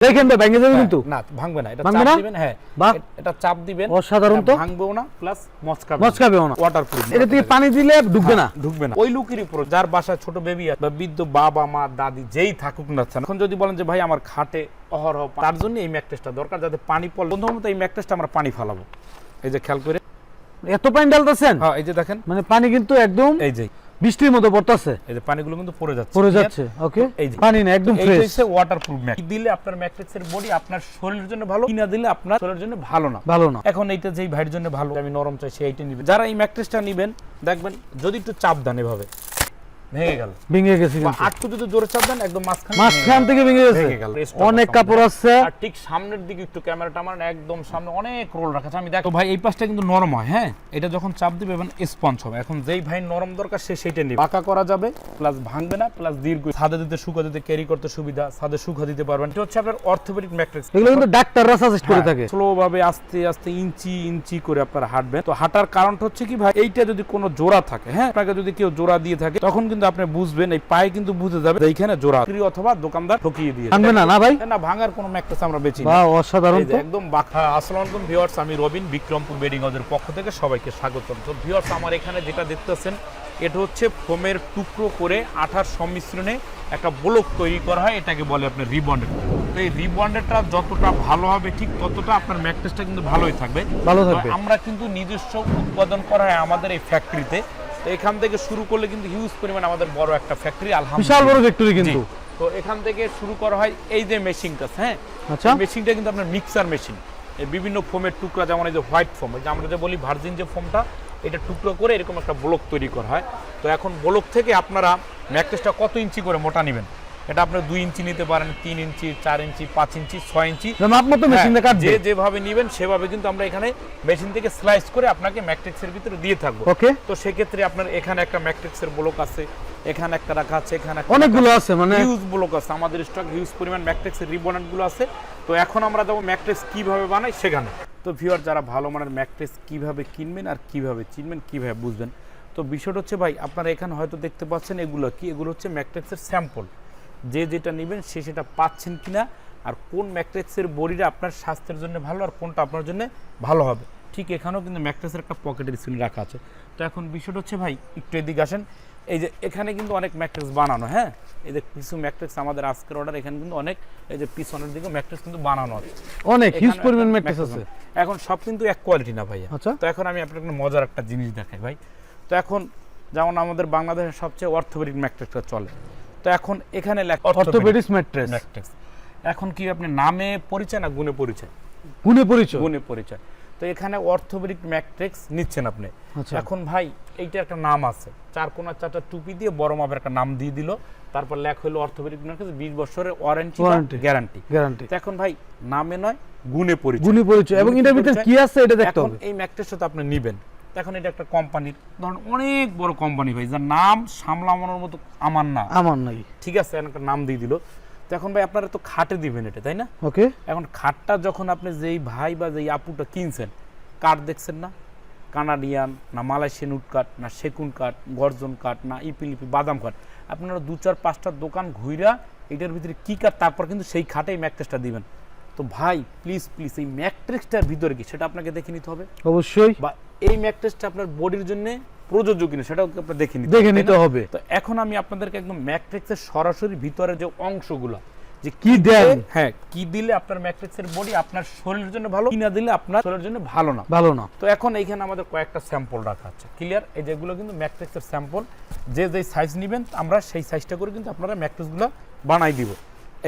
দেখেন তো ভেঙে যাবে কিন্তু। না ভাঙবে না এটা চাপ দিবেন হ্যাঁ বাহ। এটা চাপ দিবেন অসাধারণ তো। ভাঙবেও না প্লাস মচকাবে মচকাবেও না। ওয়াটারপ্রুফ এটা থেকে পানি দিলে ঢুকবে না। ঢুকবে না। ওই লুকের উপর যার ছোট বেবি আছে বা বৃদ্ধ বাবা মা দাদি যেই থাকুক না এখন যদি বলেন যে ভাই আমার খাটে অহরহ তার জন্য এই ম্যাট্রেসটা দরকার যাতে পানি পড়লে প্রথমত এই ম্যাট্রেসটা আমরা পানি ফালাবো। এই যে খেয়াল করে। এত পানি ডালতেছেন হ্যাঁ এই যে দেখেন। মানে পানি কিন্তু একদম এই যে। বৃষ্টির মতো পড়তেছে? এই যে পানিগুলো কিন্তু পড়ে যাচ্ছে। পড়ে যাচ্ছে ওকে এই যে। পানি না একদম এই ফ্রেশ হচ্ছে ওয়াটারপ্রুফ ম্যাট দিলে আপনার ম্যাট্রিক্সের বডি আপনার শরীরের জন্য ভালো কিনা দিলে আপনার শরীরের জন্য ভালো না? ভালো না। এখন এইটা যেই ভাইয়ের জন্য ভালো আমি নরম চাই সেইটা নিবেন। যারা এই ম্যাট্রিক্সটা নিবেন দেখবেন যদি একটু চাপ দেন এভাবে। ভেঙে গেল। ভেঙে গেছে আটটু যদি জোরে চাপ দেন একদম মাঝখানে মাঝখান থেকে ভেঙে গেছে। ভেঙে গেল। Rest অনেক কাপড় আছে। আর ঠিক সামনের দিকে একটু ক্যামেরাটা আমার একদম সামনে অনেক রোল রাখা আছে। আমি দেখো ভাই এই পাশটা কিন্তু নরম হয় হ্যাঁ? এটা যখন চাপ দিবে এবং স্পঞ্জ হবে। এখন যেই ভাই নরম দরকার সে সেইটা নেবে। পাকা করা যাবে প্লাস ভাঙবে না প্লাস দীর্ঘ ছাদে দিতে শুকা দিতে ক্যারি করতে সুবিধা। ছাদে শুকা দিতে পারবেন। এটা হচ্ছে আপনার অর্থোপেডিক ম্যাট্রিক্স এগুলো কিন্তু ডাক্তাররা সাজেস্ট করে থাকে। স্লো ভাবে আস্তে আস্তে ইঞ্চি ইঞ্চি করে আপনারা হাঁটবেন। তো হাঁটার কারণটা হচ্ছে কি ভাই এইটা যদি কোনো জোড়া থাকে হ্যাঁ? আপনাকে যদি কেউ জোড়া দিয়ে থাকে তখন কিন্তু আপনি বুঝবেন এই পায়ে কিন্তু বুঝে যাবে এইখানে জোড়া বিক্রি অথবা দোকানদার ঠকিয়ে দিয়ে ভাঙবে না না ভাই? না ভাঙার কোনো ম্যাট্রেস আমরা বেচি না। বা অসাধারণ তো। একদম বাখা আসসালামু আলাইকুম ভিউয়ার্স আমি রবিন বিক্রমপুর বেডিং হাউসের পক্ষ থেকে সবাইকে স্বাগতম। তো ভিউয়ার্স আমার এখানে যেটা দেখতেছেন এটা হচ্ছে ফোমের টুকরো করে আঠার সংমিশ্রণে একটা ব্লক তৈরি করা হয় এটাকে বলে আপনার রিবন্ডেড তো এই রিবন্ডেডটা যতটা ভালো হবে ঠিক ততটা আপনার ম্যাট্রেসটা কিন্তু ভালোই থাকবে। ভালো থাকবে। আমরা কিন্তু নিজস্ব উৎপাদন করা হয় আমাদের এই ফ্যাক্টরিতে তো এখান থেকে শুরু করলে কিন্তু হিউজ পরিমাণ আমাদের বড় একটা ফ্যাক্টরি বিশাল আলহামদুলিল্লাহ বড় ফ্যাক্টরি কিন্তু। তো এখান থেকে শুরু করা হয় এই যে মেশিনটা হ্যাঁ? আচ্ছা। মেশিনটা কিন্তু আপনার মিক্সার মেশিন এই বিভিন্ন ফোমের টুকরা যেমন এই যে হোয়াইট ফোম যে আমরা যে বলি ভার্জিন যে ফোমটা এটা টুকরো করে এরকম একটা ব্লক তৈরি করা হয়। তো এখন ব্লক থেকে আপনারা ম্যাকটেসটা কত ইঞ্চি করে মোটা নেবেন? এটা আপনার দুই ইঞ্চি নিতে পারেন তিন ইঞ্চি চার ইঞ্চি পাঁচ ইঞ্চি ছয় ইঞ্চি। মতো মেশিন হ্যাঁ, যে যেভাবে নিবেন সেভাবে কিন্তু আমরা এখানে মেশিন থেকে স্লাইস করে আপনাকে ম্যাট্রিক্সের ভিতরে দিয়ে থাকব। ওকে তো সেক্ষেত্রে আপনার এখানে একটা ম্যাট্রিক্সের ব্লক আছে এখানে একটা রাখা আছে এখানে অনেকগুলো আছে। মানে হিউজ ব্লক আছে আমাদের স্টক হিউজ পরিমাণ ম্যাট্রিক্সের রিবনেটগুলো আছে। তো এখন আমরা যাব ম্যাট্রিক্স কীভাবে বানাই সেখানে। তো ভিউয়ার যারা ভালো মানের ম্যাট্রিক্স কীভাবে কিনবেন আর কীভাবে চিনবেন কীভাবে বুঝবেন। তো বিষয়টা হচ্ছে ভাই আপনারা এখানে হয়তো দেখতে পাচ্ছেন এগুলো কি? এগুলো হচ্ছে ম্যাট্রিক্সের স্যাম্পল যে যেটা নেবেন সে সেটা পাচ্ছেন কিনা আর কোন ম্যাট্রিক্সের বডিটা আপনার স্বাস্থ্যের জন্য ভালো আর কোনটা আপনার জন্য ভালো হবে। ঠিক এখানেও কিন্তু ম্যাট্রিক্সের একটা পকেটের স্ক্রিন রাখা আছে। তো এখন বিষয়টা হচ্ছে ভাই একটু এদিকে আসেন। এই যে এখানে কিন্তু অনেক ম্যাট্রিক্স বানানো হ্যাঁ? এই যে কিছু ম্যাট্রিক্স আমাদের আজকের অর্ডার এখানে কিন্তু অনেক এই যে পিছনের দিকে ম্যাট্রিক্স কিন্তু বানানো আছে। অনেক হিউজ পরিমাণ ম্যাট্রেস আছে। এখন সব কিন্তু এক কোয়ালিটি না ভাইয়া। আচ্ছা। তো এখন আমি আপনাকে মজার একটা জিনিস দেখাই ভাই। তো এখন যেমন আমাদের বাংলাদেশের সবচেয়ে অর্থোপেডিক ম্যাট্রিক্সটা চলে। তো এখন এখানে লেখা অর্থোপেডিক্স ম্যাট্রেস। এখন কি আপনি নামে পরিচয় না গুণে পরিচয়? গুণে পরিচয়। গুণে পরিচয়। তো এখানে অর্থোপেডিক ম্যাট্রিক্স নিচ্ছেন আপনি। আচ্ছা। এখন ভাই এইটা একটা নাম আছে। চার কোনা চারটা টুপি দিয়ে বড় মাপের একটা নাম দিয়ে দিল। তারপর লেখ হলো অর্থোপেডিক ম্যাট্রিক্স বিশ বছরের ওয়ারেন্টি। গ্যারান্টি গ্যারান্টি তো এখন ভাই নামে নয় গুণে পরিচয়। গুণে পরিচয়। এবং এটার ভিতরে কি আছে এটা দেখতে হবে। এই ম্যাট্রেসটা তো আপনি নিবেন। এখন এটা একটা কোম্পানির ধরুন অনেক বড় কোম্পানি ভাই যার নাম সামলামানোর মতো আমার না। আমার নাই। ঠিক আছে একটা নাম দিয়ে দিল। তো এখন ভাই আপনারা তো খাটে দিবেন এটা তাই না? ওকে। এখন খাটটা যখন আপনি যেই ভাই বা যেই আপুটা কিনছেন কাঠ দেখছেন না? কানাডিয়ান না মালয়েশিয়ান উড কাঠ না সেকুন কাঠ গর্জন কাঠ না ইপিলিপি বাদাম কাঠ। আপনারা দু চার পাঁচটা দোকান ঘুইরা এটার ভিতরে কি কাঠ তারপর কিন্তু সেই খাটেই ম্যাট্রেসটা দিবেন। তো ভাই প্লিজ প্লিজ এই ম্যাট্রেসটার ভিতরে কি সেটা আপনাকে দেখে নিতে হবে। অবশ্যই। বা এই ম্যাট্রেসটা আপনার বডির জন্য প্রযোজ্য কিনা সেটাও আপনার দেখে নিতে দেখে নিতে হবে। তো এখন আমি আপনাদেরকে একদম ম্যাট্রিক্সের সরাসরি ভিতরে যে অংশগুলো যে কি দেন? হ্যাঁ কি দিলে আপনার ম্যাট্রিক্সের বডি আপনার শরীরের জন্য ভালো না দিলে আপনার শরীরের জন্য ভালো না। ভালো না। তো এখন এইখানে আমাদের কয়েকটা স্যাম্পল রাখা আছে ক্লিয়ার এই যেগুলো কিন্তু ম্যাট্রিক্সের স্যাম্পল যে যেই সাইজ নেবেন আমরা সেই সাইজটা করে কিন্তু আপনারা ম্যাট্রিক্সগুলো বানাই দিব।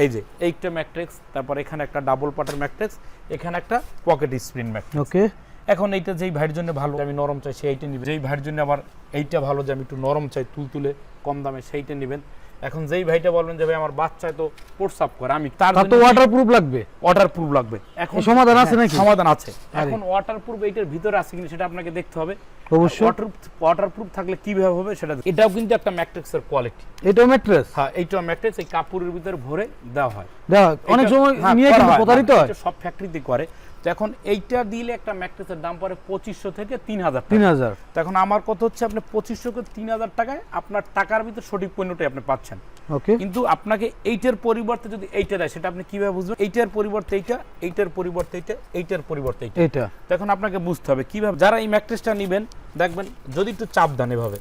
এই যে এইটা ম্যাট্রিক্স তারপর এখানে একটা ডাবল পাটার ম্যাট্রিক্স এখানে একটা পকেট স্প্রিন ম্যাট্রিক্স ওকে এখন এইটা যেই ভাইয়ের জন্য ভালো আমি নরম চাই সেইটা নিবেন। যেই ভাইয়ের জন্য আবার এইটা ভালো যে আমি একটু নরম চাই তুল তুলে কম দামে সেইটা নেবেন। এখন যেই ভাইটা বলবেন যে ভাই আমার বাচ্চায় তো প্রস্রাব করে আমি তার তো ওয়াটারপ্রুফ লাগবে ওয়াটার প্রুফ লাগবে এখন সমাধান আছে নাকি? সমাধান আছে। এখন ওয়াটার প্রুফ এইটার ভিতরে আছে কিনা সেটা আপনাকে দেখতে হবে। অবশ্যই। ওয়াটার ওয়াটার প্রুফ থাকলে কীভাবে হবে সেটা এটাও কিন্তু একটা ম্যাট্রিক্সের কোয়ালিটি এটাও ম্যাট্রেস? হ্যাঁ এইটা ম্যাট্রিক্স এই কাপড়ের ভিতরে ভরে দেওয়া হয়। দেখ অনেক সময় হ্যাঁ, নিয়ে কিন্তু প্রতারিত হ্যাঁ, হয়। সব ফ্যাক্টরিতে করে। তো এখন এইটা দিলে একটা ম্যাট্রেসের দাম পড়ে পঁচিশশো থেকে তিন হাজার তিন হাজার। তো এখন আমার কথা হচ্ছে আপনি পঁচিশশো থেকে তিন হাজার টাকায় আপনার টাকার ভিতর সঠিক পণ্যটাই আপনি পাচ্ছেন। ওকে। কিন্তু আপনাকে এইটার পরিবর্তে যদি এইটা দেয় সেটা আপনি কীভাবে বুঝবেন? এইটার পরিবর্তে এইটা এইটার পরিবর্তে এইটা এইটার পরিবর্তে এইটা। এটা তো এখন আপনাকে বুঝতে হবে কীভাবে যারা এই ম্যাট্রেসটা নেবেন দেখবেন যদি একটু চাপ দেন এভাবে।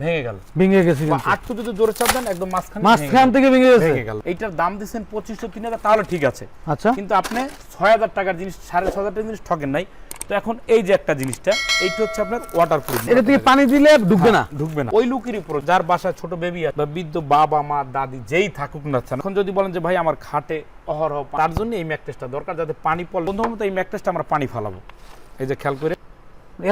ভেঙে গেল। ভেঙে গেছে আটটু যদি জোরে চাপ দেন একদম মাঝখানে মাঝখান থেকে ভেঙে গেছে। ভেঙে গেল। এইটার দাম দিচ্ছেন পঁচিশশো তিন হাজার তাহলে ঠিক আছে। আচ্ছা। কিন্তু আপনি ছয় হাজার টাকার জিনিস সাড়ে ছয় হাজার টাকার জিনিস ঠকেন নাই। তো এখন এই যে একটা জিনিসটা এইটা হচ্ছে আপনার ওয়াটার প্রুফ এটা থেকে পানি দিলে ঢুকবে না। ঢুকবে না। ওই উপর যার বাসায় ছোট বেবি বা বৃদ্ধ বাবা মা দাদি যেই থাকুক না এখন যদি বলেন যে ভাই আমার খাটে অহরহ তার জন্য এই ম্যাকটেসটা দরকার যাতে পানি পড়লে প্রথমত এই ম্যাকটেসটা আমরা পানি ফালাবো। এই যে খেয়াল করে।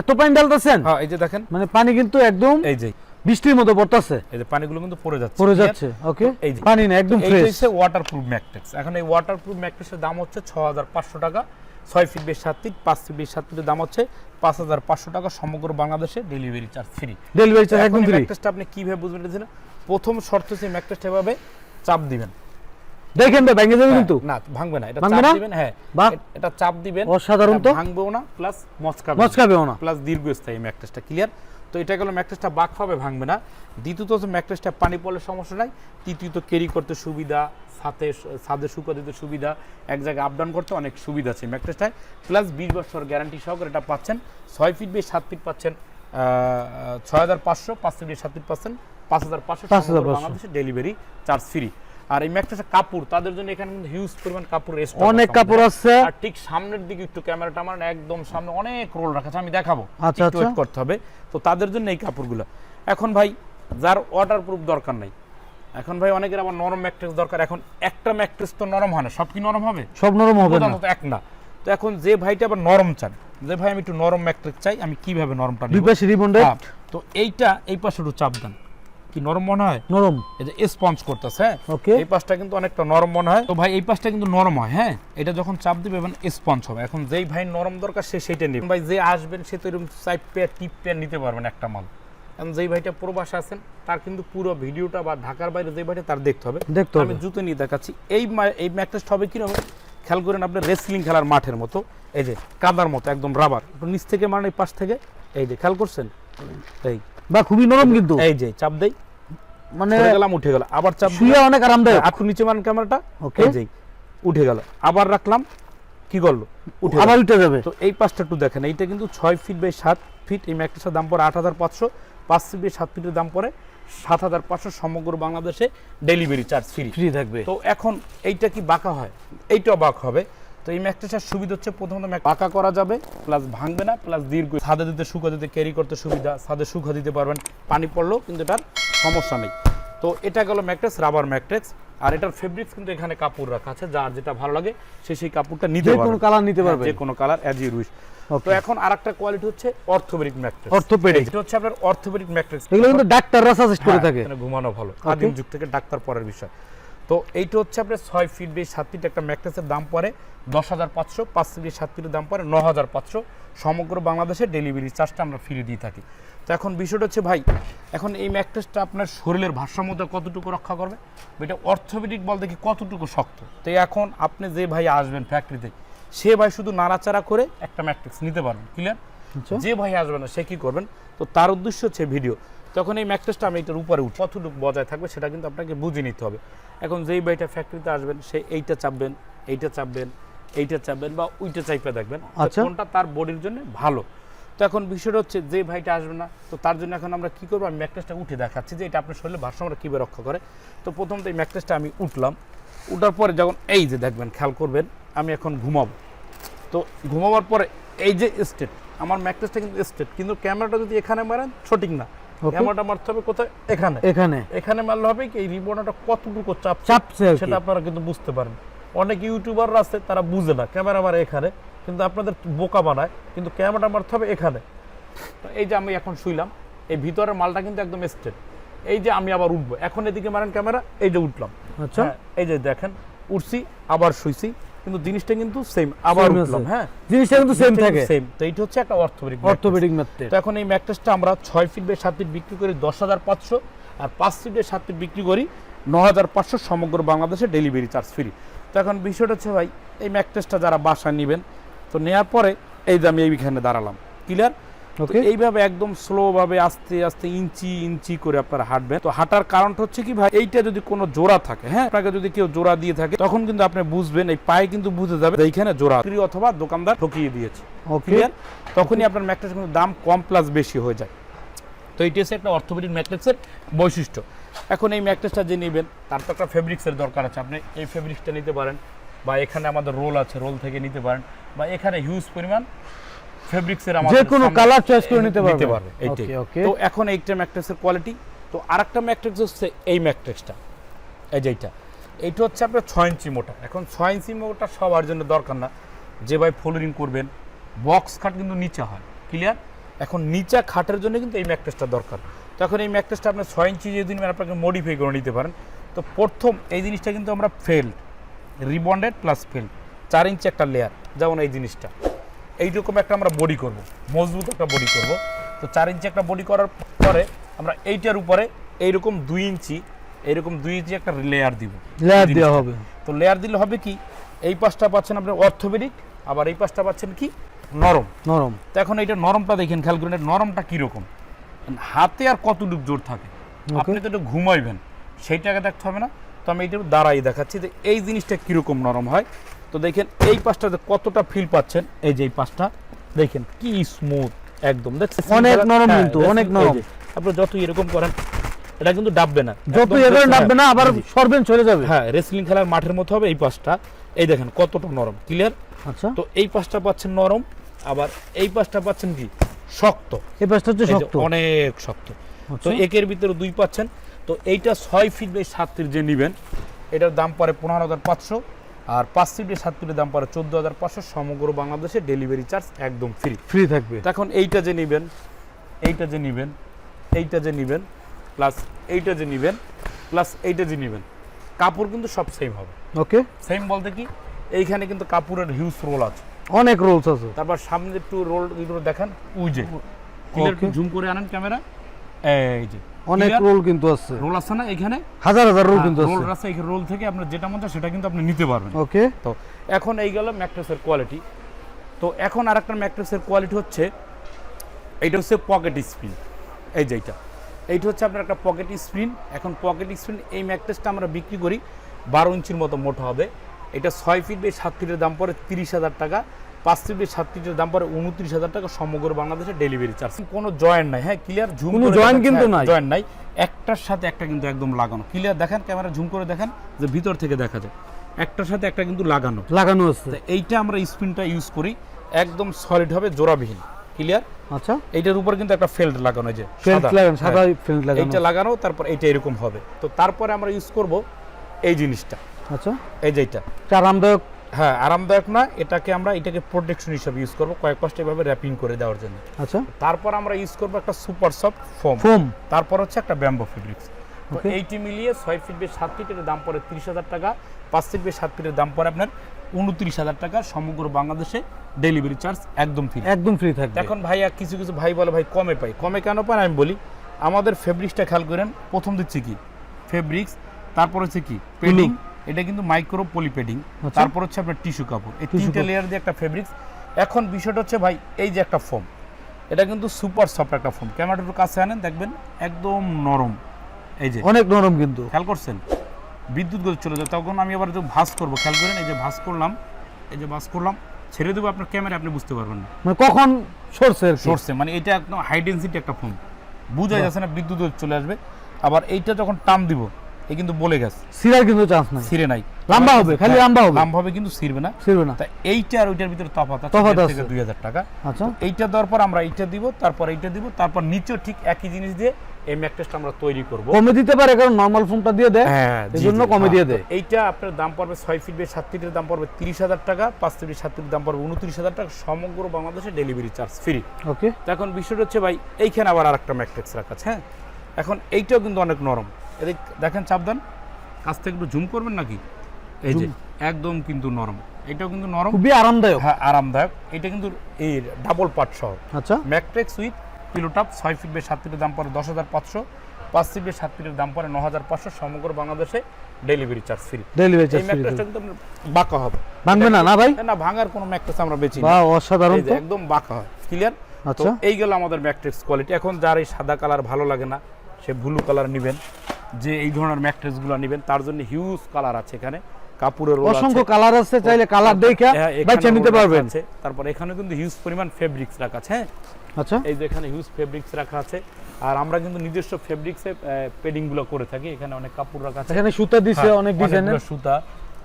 এত পানি ঢালতেছেন? হ্যাঁ এই যে দেখেন। মানে পানি কিন্তু একদম এই যে। বৃষ্টির মতো পড়তেছে? এই যে পানিগুলো কিন্তু পড়ে যাচ্ছে। পড়ে যাচ্ছে ওকে এই যে। পানি না একদম ফ্রেশ এই হচ্ছে ওয়াটারপ্রুফ ম্যাকটেক্স এখন এই ওয়াটারপ্রুফ ম্যাকটেক্সের দাম হচ্ছে ছ হাজার পাঁচশো টাকা। ছয় ফিট বেশ সাত ফিট পাঁচ ফিট বেশ সাত ফিটের দাম হচ্ছে পাঁচ হাজার পাঁচশো টাকা সমগ্র বাংলাদেশে delivery charge free delivery charge একদম ফ্রি ম্যাকটেসটা আপনি কীভাবে বুঝবেন এটা ছিল? প্রথম শর্ত হচ্ছে ম্যাকটেসটা এভাবে চাপ দিবেন। দেখেন ভাই ভেঙে যাবে কিন্তু। হ্যাঁ, না ভাঙবে না এটা চাপ দিবেন হ্যাঁ। এটা চাপ দিবেন অসাধারণ তো। ভাঙবেও না প্লাস মচকাবে মচকাবেও না। প্লাস দীর্ঘস্থায়ী ম্যাকটেসটা ক্লিয়ার তো এটা গেল ম্যাকটেসটা বাক হবে ভাঙবে না। দ্বিতীয়ত হচ্ছে ম্যাকটেসটা পানি পড়লে সমস্যা নাই। তৃতীয়ত ক্যারি করতে সুবিধা সাথে ছাদে শুকা দিতে সুবিধা এক জায়গায় আপ ডাউন করতে অনেক সুবিধা আছে ম্যাকটেসটায় প্লাস বিশ বছর গ্যারান্টি সহকারে এটা পাচ্ছেন। ছয় ফিট বেশ সাত ফিট পাচ্ছেন ছয় হাজার পাঁচশো পাঁচ ফিট বেশ সাত ফিট পাচ্ছেন। পাঁচ হাজার পাঁচশো 5,500 বাংলাদেশে ডেলিভারি চার্জ ফ্রি আর এই ম্যাকটেসের কাপড় তাদের জন্য এখানে কিন্তু হিউজ পরিমাণ কাপড় stock অনেক আছে কাপড় আছে। আর ঠিক সামনের দিকে একটু ক্যামেরাটা আমার একদম সামনে অনেক রোল রাখা আছে আমি দেখাবো। আচ্ছা, একটু আচ্ছা। wait করতে হবে। তো তাদের জন্য এই কাপড়গুলো। এখন ভাই যার ওয়াটার প্রুফ দরকার নাই। এখন ভাই অনেকের আবার নরম ম্যাট্রেস দরকার। এখন একটা ম্যাট্রেস তো নরম হয় না সব কি নরম হবে? সব নরম হবে না। এক না। তো এখন যে ভাইটা আবার নরম চান যে ভাই আমি একটু নরম ম্যাট্রেস চাই আমি কীভাবে নরমটা দুই নিব পাশে রিবন্ডেড হ্যাঁ, তো এইটা এই পাশে একটু চাপ দেন। কি নরম মনে হয়? নরম। এই যে স্পঞ্জ করতেছে হ্যাঁ ওকে। এই পাশটা কিন্তু অনেকটা নরম মনে হয়। তো ভাই এই পাশটা কিন্তু নরম হয় হ্যাঁ? এটা যখন চাপ দিবে এবং স্পঞ্জ হবে। এখন যেই ভাই নরম দরকার সে সেটা নেবে। ভাই যে আসবেন সে তো এরকম চাইপ পেয়ার টিপ পেয়ার নিতে পারবেন একটা মাল। এখন যেই ভাইটা প্রবাসে আছেন তার কিন্তু পুরো ভিডিওটা বা ঢাকার বাইরে যে ভাইটা তার দেখতে হবে। দেখতে হবে। আমি জুতো নিয়ে দেখাচ্ছি। এই এই ম্যাট্রেসটা হবে কীরকম খেয়াল করেন আপনার রেসলিং খেলার মাঠের মতো। এই যে কাদার মতো একদম রাবার একটু নিচ থেকে এই পাশ থেকে। এই যে খেয়াল করছেন? এই। বা খুবই নরম কিন্তু। এই যে চাপ দেই। মানে গেলাম উঠে গেল। আবার চাপ শুয়ে অনেক আরামদায়ক। একটু নিচে মারেন ক্যামেরাটা. এই যেই উঠে গেল। আবার রাখলাম কি করল? উঠে আবার উঠে যাবে। তো এই পাঁচটা একটু দেখেন এইটা কিন্তু ছয় ফিট বাই সাত ফিট এই ম্যাট্রেসের দাম পড়ে আট হাজার পাঁচশো। পাঁচ ফিট বাই সাত ফিটের দাম পড়ে সাত হাজার পাঁচশো সমগ্র বাংলাদেশে ডেলিভারি চার্জ ফ্রি ফ্রি থাকবে। তো এখন এইটা কি বাঁকা হয়? এইটাও বাঁক হবে। তো এই ম্যাট্রেসের সুবিধা হচ্ছে প্রথমত ম্যাক- বাঁকা করা যাবে প্লাস ভাঙবে না প্লাস দীর্ঘ ছাদে দিতে শুকা দিতে ক্যারি করতে সুবিধা ছাদে শুকা দিতে পারবেন। পানি পড়লেও কিন্তু এটার সমস্যা নেই। তো এটা গেল ম্যাট্রেস রাবার ম্যাট্রেস আর এটার ফেব্রিক্স কিন্তু এখানে কাপড় রাখা আছে যার যেটা ভালো লাগে সে সেই কাপড়টা নিতে পারবে। কোনো কালার নিতে হ্যাঁ, পারবে যে কোনো কালার অ্যাজ ইউ উইশ তো. এখন আরেকটা কোয়ালিটি হচ্ছে অর্থোপেডিক ম্যাট্রেস Orthopedic। এটা হচ্ছে আপনার অর্থোপেডিক ম্যাট্রেস এগুলো কিন্তু ডাক্তাররা সাজেস্ট করে হ্যাঁ, থাকে। ঘুমানো ভালো। আদিম যুগ থেকে ডাক্তার পরের বিষয়। তো এইটা হচ্ছে আপনার ছয় ফিট বেশ সাত ফিট একটা ম্যাট্রেসের দাম পড়ে। দশ হাজার পাঁচশো পাঁচ ফিট সাত ফিটের দাম পড়ে ন হাজার পাঁচশো। সমগ্র বাংলাদেশে ডেলিভারি চার্জটা আমরা ফ্রি দিয়ে থাকি। তো এখন বিষয়টা হচ্ছে ভাই এখন এই ম্যাট্রেসটা আপনার শরীরের ভারসাম্যতা কতটুকু রক্ষা করবে? এটা অর্থোপেডিক বলতে কি কতটুকু শক্ত? তো এখন আপনি যে ভাই আসবেন ফ্যাক্টরিতে সে ভাই শুধু নাড়াচাড়া করে একটা ম্যাট্রিক্স নিতে পারবেন ক্লিয়ার আচ্ছা। যে ভাই আসবে না সে কি করবেন? তো তার উদ্দেশ্য হচ্ছে ভিডিও তখন এই ম্যাট্রেসটা আমি এটার উপরে উঠ কতটুকু বজায় থাকবে সেটা কিন্তু আপনাকে বুঝে নিতে হবে। এখন যেই ভাইটা ফ্যাক্টরিতে আসবেন সে এইটা চাপবেন এইটা চাপবেন এইটা চাপবেন বা ওইটা চাইপে দেখবেন। আচ্ছা। কোনটা তার বডির জন্য ভালো? তো এখন বিষয়টা হচ্ছে যে ভাইটা আসবে না তো তার জন্য এখন আমরা কি করব? আমি ম্যাট্রেসটা উঠে দেখাচ্ছি যে এটা আপনার শরীরে ভারসাম্যটা কীভাবে রক্ষা করে। তো প্রথম তো এই ম্যাট্রেসটা আমি উঠলাম। উঠার পরে যখন এই যে দেখবেন খেয়াল করবেন আমি এখন ঘুমাবো। তো ঘুমাবার পরে এই যে স্টেট আমার ম্যাট্রেসটা কিন্তু স্টেট কিন্তু ক্যামেরাটা যদি এখানে মারেন সঠিক না. ক্যামেরাটা মারতে হবে কোথায়? এখানে। এখানে। এখানে মারলে হবে কি? এই রিবনটা কতটুকু চাপ চাপছে সেটা আপনারা কিন্তু বুঝতে পারেন অনেক ইউটিউবাররা আছে তারা বুঝে না ক্যামেরা মারে এখানে কিন্তু আপনাদের বোকা বানায় কিন্তু ক্যামেরাটা মারতে হবে এখানে। তো এই যে আমি এখন শুইলাম এই ভিতরের মালটা কিন্তু একদম স্টেট এই যে আমি আবার উঠবো এখন এদিকে মারেন ক্যামেরা এই যে উঠলাম। আচ্ছা। হ্যাঁ, এই যে দেখেন উঠছি আবার শুইছি কিন্তু জিনিসটা কিন্তু সেম আবার উঠলাম হ্যাঁ? জিনিসটা কিন্তু সেম থাকে। সেম তো এইটা হচ্ছে একটা অর্থোপেডিক অর্থোপেডিক ম্যাট্রেস তো এখন এই ম্যাট্রেসটা আমরা 6 ফিট বাই 7 ফিট বিক্রি করি দশ হাজার পাঁচশো আর 5 ফিট বাই 7 ফিট বিক্রি করি ন হাজার পাঁচশো সমগ্র বাংলাদেশে ডেলিভারি চার্জ ফ্রি তো এখন বিষয়টা হচ্ছে ভাই এই ম্যাট্রেসটা যারা বাসা নেবেন তো নেওয়ার পরে এই যে আমি এইখানে দাঁড়ালাম। ক্লিয়ার এইভাবে একদম স্লো ভাবে আস্তে আস্তে ইঞ্চি ইঞ্চি করে আপনারা হাঁটবেন। তো হাঁটার কারণটা হচ্ছে কি ভাই এইটা যদি কোনো জোড়া থাকে হ্যাঁ আপনাকে যদি কেউ জোড়া দিয়ে থাকে তখন কিন্তু আপনি বুঝবেন এই পায়ে কিন্তু বুঝে যাবে এইখানে জোড়া বিক্রি অথবা দোকানদার ঠকিয়ে দিয়েছে। ওকে ক্লিয়ার তখনই আপনার ম্যাট্রেস কিন্তু দাম কম প্লাস বেশি হয়ে যায়। তো এইটি হচ্ছে একটা অর্থোপেডিক ম্যাট্রেসের বৈশিষ্ট্য। এখন এই ম্যাট্রেসটা যে নেবেন তার তো একটা ফেব্রিক্সের দরকার আছে। আপনি এই ফেব্রিক্সটা নিতে পারেন বা এখানে আমাদের রোল আছে রোল থেকে নিতে পারেন বা এখানে হিউজ পরিমাণ ফেব্রিক্সের আমাদের যে কোনো কালার চয়েস করে নিতে পারবে এইটাই ওকে ওকে তো এখন এইটা ম্যাট্রেসের কোয়ালিটি তো আরেকটা ম্যাট্রেস হচ্ছে এই ম্যাট্রেসটা এই যে এইটা। এইটা হচ্ছে আপনার ছয় ইঞ্চি মোটা। এখন ছয় ইঞ্চি মোটা সবার জন্য দরকার না। যে ভাই ফ্লোরিং করবেন বক্স খাট কিন্তু নিচে হয় ক্লিয়ার এখন নিচা খাটের জন্য কিন্তু এই ম্যাট্রেসটা দরকার। তো এখন এই ম্যাট্রেসটা আপনার ছয় ইঞ্চি যদি আপনাকে মডিফাই করে নিতে পারেন। তো প্রথম এই জিনিসটা কিন্তু আমরা ফেল রিবন্ডেড প্লাস ফেল চার ইঞ্চি একটা লেয়ার যেমন এই জিনিসটা। এইরকম একটা আমরা বডি করব। মজবুত একটা বডি করব। তো চার ইঞ্চি একটা বডি করার পরে আমরা এইটার উপরে এইরকম দুই ইঞ্চি এইরকম দুই ইঞ্চি একটা লেয়ার দিব। লেয়ার দেওয়া হবে। তো লেয়ার দিলে হবে কি? এই পাশটা পাচ্ছেন আপনি অর্থোপেডিক আবার এই পাশটা পাচ্ছেন কি? নরম। নরম। তো এখন এইটা নরমটা দেখেন খেয়াল করেন নরমটা কীরকম? হাতে আর কতটুক জোর থাকে? আপনি তো একটু ঘুমাইবেন সেইটাকে দেখতে হবে না। তো আমি এইটা দাঁড়াই দেখাচ্ছি যে এই জিনিসটা কীরকম নরম হয়। তো দেখেন এই পাশটাতে কতটা ফিল পাচ্ছেন? এই যে এই পাশটা দেখেন কি স্মুথ একদম। দেখছেন অনেক নরম হ্যাঁ, কিন্তু, অনেক নরম। আপনি যত এরকম করেন এটা কিন্তু ডাববে না। যত এভাবে দেখছেন? না আবার সরবেন চলে যাবে। হ্যাঁ রেসলিং খেলার মাঠের মতো হবে এই পাশটা। এই দেখেন কতটা নরম ক্লিয়ার আচ্ছা। তো এই পাশটা পাচ্ছেন নরম আবার এই পাশটা পাচ্ছেন কি? শক্ত। এই পাশটা হচ্ছে শক্ত। অনেক শক্ত। তো আচ্ছা। একের ভিতরে দুই পাচ্ছেন। তো এইটা ছয় ফিট বাই সাত ফিট যে নেবেন এটার দাম পড়ে পনেরো হাজার পাঁচশো। আর পাঁচ সিটের সাত ফিটের দাম পড়ে চোদ্দ হাজার পাঁচশো। সমগ্র বাংলাদেশে ডেলিভারি চার্জ একদম ফ্রি ফ্রি থাকবে। এখন এইটা যে নেবেন এইটা যে নেবেন এইটা যে নেবেন প্লাস এইটা যে নেবেন প্লাস এইটা যে নেবেন কাপড় কিন্তু সব সেম হবে। ওকে সেম বলতে কি এইখানে কিন্তু কাপড়ের হিউজ রোল আছে। অনেক রোলস আছে। তারপর সামনে একটু রোল দেখান উজে জুম করে আনেন ক্যামেরা এই যে অনেক রোল কিন্তু আছে। রোল আছে না এখানে? হাজার হাজার রোল কিন্তু রোল আছে। আছে এই রোল থেকে আপনার যেটা মন চায় সেটা কিন্তু আপনি নিতে পারবেন। ওকে। তো এখন এই গেল ম্যাট্রেসের কোয়ালিটি তো এখন আরেকটা ম্যাট্রেসের কোয়ালিটি হচ্ছে এইটা হচ্ছে পকেট স্প্রিন এই যে এইটা। এইটা হচ্ছে আপনার একটা পকেট স্প্রিন এখন পকেট স্প্রিন এই ম্যাট্রেসটা আমরা বিক্রি করি বারো ইঞ্চির মতো মোটা হবে। এটা ছয় ফিট বাই সাত ফিটের দাম পড়ে তিরিশ হাজার টাকা। পাঁচ ফিট সাত ফিটের দাম পড়ে উনত্রিশ হাজার টাকা সমগ্র বাংলাদেশে ডেলিভারি চার্জ কোনো জয়েন্ট নাই হ্যাঁ ক্লিয়ার ঝুম joint কিন্তু নাই। জয়েন্ট নাই। একটার সাথে একটা কিন্তু একদম লাগানো। ক্লিয়ার দেখেন ক্যামেরা ঝুম করে দেখেন যে ভিতর থেকে দেখা যায়। একটার সাথে একটা কিন্তু লাগানো। লাগানো আছে। এইটা আমরা স্পিনটা ইউজ করি একদম সলিড হবে জোড়াবিহীন। ক্লিয়ার আচ্ছা। এইটার উপর কিন্তু একটা ফেল্ট লাগানো যে সাদা। লাগানো সাদা হ্যাঁ, ফেল্ট লাগানো এইটা লাগানো তারপর এইটা এরকম হবে। তো তারপরে আমরা ইউজ করব এই জিনিসটা। আচ্ছা। এই যে এইটা। এটা আরামদায়ক হ্যাঁ আরামদায়ক না এটাকে আমরা এটাকে প্রোটেকশন হিসাবে ইউজ করব। কয়েক পাঁচটা এভাবে র্যাপিং করে দেওয়ার জন্য। আচ্ছা। তারপর আমরা ইউজ করব একটা সুপার সফট ফোম ফোম তারপর হচ্ছে একটা ব্যাম্বো ফেব্রিক্স এইটি মিলিয়ে ছয় ফিট বেশ সাত ফিটের দাম পড়ে তিরিশ হাজার টাকা পাঁচ ফিট বেশ সাত ফিটের দাম পড়ে আপনার উনত্রিশ হাজার টাকা সমগ্র বাংলাদেশে ডেলিভারি চার্জ একদম ফ্রি একদম ফ্রি থাকবে। এখন ভাই কিছু কিছু ভাই বলে ভাই কমে পাই। কমে কেন পান আমি বলি আমাদের ফেব্রিক্সটা খেয়াল করেন প্রথম দিচ্ছে কি? ফেব্রিক্স তারপর হচ্ছে কি? পেডিং এটা কিন্তু মাইক্রো পলিপেডিং আচ্ছা। তারপর হচ্ছে আপনার টিস্যু কাপড়। এই তিনটে। লেয়ার দিয়ে একটা ফেব্রিক্স এখন বিষয়টা হচ্ছে ভাই এই যে একটা ফোম এটা কিন্তু সুপার সফট একটা ফোম ক্যামেরাটা একটু কাছে আনেন দেখবেন একদম নরম। এই যে। অনেক নরম কিন্তু। খেয়াল করছেন? বিদ্যুৎ গতি চলে যায়। তখন আমি আবার যে ভাস করব। খেয়াল করেন এই যে ভাস করলাম এই যে ভাস করলাম ছেড়ে দেবো আপনার ক্যামেরা আপনি বুঝতে পারবেন না। মানে কখন সরছে সরছে মানে এটা একদম হাই ডেন্সিটি একটা ফোন বুঝা যাচ্ছে না বিদ্যুৎ চলে আসবে। আবার এইটা যখন টান দিব এ কিন্তু বলে গেছে। সিরার কিন্তু চান্স নাই। ছিঁড়ে নাই। লম্বা হবে, খালি লম্বা হবে। লম্বা হবে কিন্তু ছিঁড়বে না। ছিড়বে না। এইটা আর ওইটার ভিতরে আছে আছে। থেকে দুই হাজার টাকা। আচ্ছা। এইটা দেওয়ার পর আমরা এইটা দিব তারপর এইটা দিব তারপর নিচেও ঠিক একই জিনিস দিয়ে এই আমরা তৈরি করব। কমে দিতে পারে কারণ নর্মাল দিয়ে দেয়। হ্যাঁ এই জি, জন্য জি, কমে হ্যাঁ। দিয়ে। দেয় এইটা আপনার দাম পড়বে ছয় ফিট বাই সাত ফিটের দাম পড়বে তিরিশ হাজার টাকা পাঁচ ফিট সাত ফিটের দাম পড়বে উনত্রিশ হাজার টাকা সমগ্র বাংলাদেশে ডেলিভারি চার্জ ফ্রি ওকে এখন বিষয়টা হচ্ছে ভাই এইখানে আবার আরেকটা ম্যাট্রিক্স রাখা আছে হ্যাঁ? এখন এইটাও কিন্তু অনেক নরম। এদিক দেখেন চাপদান কাছ থেকে একটু জুম করবেন নাকি? এই যে একদম কিন্তু নরম। এটাও কিন্তু নরম। খুবই আরামদায়ক। হ্যাঁ আরামদায়ক। এটা কিন্তু এই ডাবল পার্ট সহ। আচ্ছা। ম্যাট্রিক্স উইথ পিলোটাপ ছয় ফিট বে সাত ফিটের দাম পড়ে দশ হাজার পাঁচশো। পাঁচ ফিট বে সাত ফিটের দাম পড়ে ন হাজার পাঁচশো। সমগ্র বাংলাদেশে delivery charge free delivery charge ম্যাট্রেসটা কিন্তু বাঁকা হবে। ভাঙবে না না ভাই? না ভাঙার কোনো ম্যাট্রেস আমরা বেচি না। অসাধারণ একদম বাঁকা হয়। ক্লিয়ার আচ্ছা। এই গেল আমাদের ম্যাট্রেক্স কোয়ালিটি এখন যার এই সাদা কালার ভালো লাগে না সে ব্লু কালার নেবেন। যে এই ধরনের ম্যাট্রেসগুলো নেবেন তার জন্য হিউজ কালার আছে এখানে। কাপড়ের অসংখ্য কালার আছে চাইলে কালার দেখে হ্যাঁ, বাচ্চা নিতে পারবেন। তারপর এখানে কিন্তু হিউজ পরিমাণ ফেব্রিক্স রাখা আছে হ্যাঁ? আচ্ছা। এই যে এখানে হিউজ ফেব্রিক্স রাখা আছে। আর আমরা কিন্তু নিজস্ব ফেব্রিক্সে পেডিংগুলো করে থাকি। এখানে অনেক কাপড় রাখা আছে। এখানে সুতা দিছে হ্যাঁ, অনেক ডিজাইনের সুতা।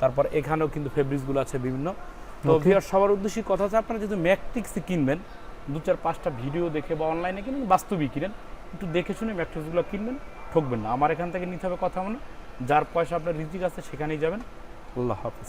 তারপর এখানেও কিন্তু ফেব্রিক্সগুলো আছে বিভিন্ন। তো. ভিউয়ার সবার উদ্দেশ্যে কথা আছে আপনারা যদি ম্যাট্রিক্সে কিনবেন দু চার পাঁচটা ভিডিও দেখে বা অনলাইনে কিনেন বাস্তবিক কিনেন। একটু দেখে শুনে ম্যাট্রিক্সগুলো কিনবেন। ঠকবেন না। আমার এখান থেকে নিতে হবে কথা মনে। যার পয়সা আপনার রিজিক আছে সেখানেই যাবেন। আল্লাহ হাফিজ।